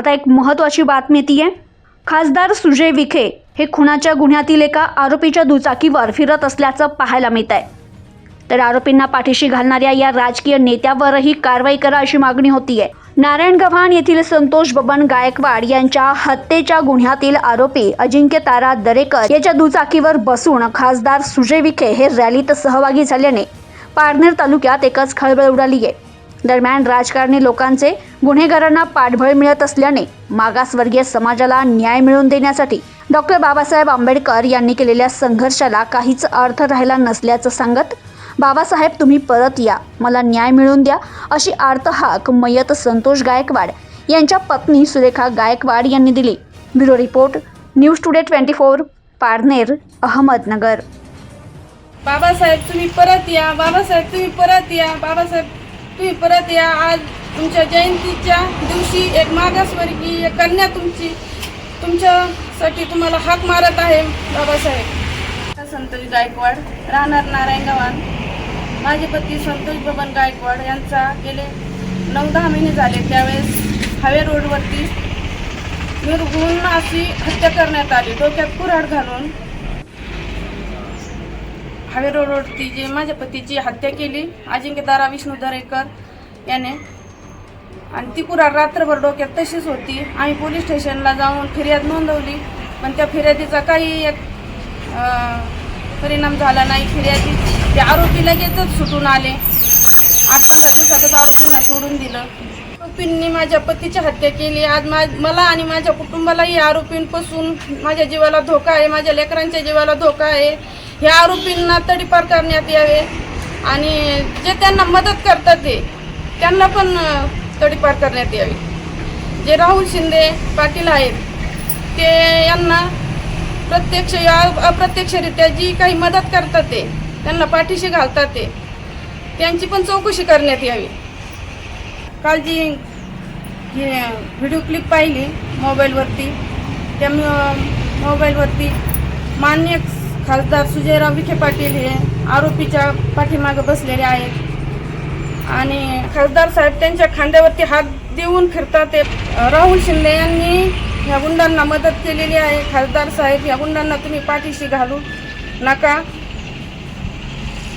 आता एक महत्त्वाची बातमी येते खासदार सुजय विखे हे खुनाच्या गुन्ह्यातील एका आरोपीच्या दुचाकीवर फिरत असल्याचं पाहायला मिळत आहे तर आरोपींना पाठीशी घालणाऱ्या या राजकीय नेत्यावरही कारवाई करा अशी मागणी होतीये. नारायण गव्हाण येथील संतोष बबन गायकवाड यांच्या हत्येच्या गुन्ह्यातील आरोपी अजिंक्य तारा दरेकर याच्या दुचाकीवर बसून खासदार सुजय विखे हे रॅलीत सहभागी झाल्याने पारनेर तालुक्यात एकच खळबळ उडाली आहे दरम्यान राजकारणी लोकांचे गुन्हेगारांना पाठबळ मिळत असल्याने मागासवर्गीय समाजाला न्याय मिळवून देण्यासाठी डॉक्टर बाबासाहेब आंबेडकर यांनी केलेल्या संघर्षाला काहीच अर्थ राहिला नसल्याचं सांगत बाबासाहेब तुम्ही परत या. मला न्याय मिळवून द्या. अशी आर्तहाक मयत संतोष गायकवाड यांच्या पत्नी सुरेखा गायकवाड यांनी दिली. Bureau report news today twenty four Parner Ahmednagar. Babasaheb तुम्ही परत या. बाबासाहेब तुम्ही परत या. बाबासाहेब तुम्ही परत या. आज तुमच्या जयंतीच्या दिवशी एक मागासवर्गीय कन्या तुमची तुमच्यासाठी तुम्हाला हाक मारत आहे बाबासाहेब. संतोष गायकवाड राहणार नारायण गव्हाण. माझे पती संतोष बबन गायकवाड यांचा गेले नऊ दहा महिने झाले त्यावेळेस हायवे रोडवरती निर्गुण अशी हत्या करण्यात आली. डोक्यात कुऱ्हाड घालून हायवे रोडवरती जे माझ्या पतीची हत्या केली अजिंक्यदारा विष्णू दरेकर याने. आणि ती पुरा रात्रभर डोक्यात तशीच होती. आम्ही पोलीस स्टेशनला जाऊन फिर्याद नोंदवली. पण त्या फिर्यादीचा काही एक परिणाम झाला नाही. फिर्यादी ते आरोपी लगेचच सुटून आले. आठ पंधरा दिवसातच आरोपींना सोडून दिलं. आरोपींनी माझ्या पतीची हत्या केली. आज मा मला आणि माझ्या कुटुंबालाही आरोपींपासून माझ्या जीवाला धोका आहे माझ्या लेकरांच्या जीवाला धोका आहे. ह्या आरोपींना तडीपार करण्यात यावे आणि जे त्यांना मदत करतात ते त्यांना पण तडीपार करण्यात यावी. जे राहुल शिंदे पाटील आहेत ते यांना प्रत्यक्ष या अप्रत्यक्षरित्या जी काही मदत करतात ते त्यांना पाठीशी घालतात ते त्यांची पण चौकशी करण्यात यावी. काल जी व्हिडिओ क्लिप पाहिली मोबाईलवरती त्या मोबाईलवरती मान्य खासदार सुजयराव विखे पाटील हे आरोपीच्या पाठीमागं बसलेले आहेत. आणि खासदार साहेब त्यांच्या खांद्यावरती हात देऊन फिरतात ते. राहुल शिंदे यांनी ह्या गुंडांना मदत केलेली आहे. खासदार साहेब ह्या गुंडांना तुम्ही पाठीशी घालू नका.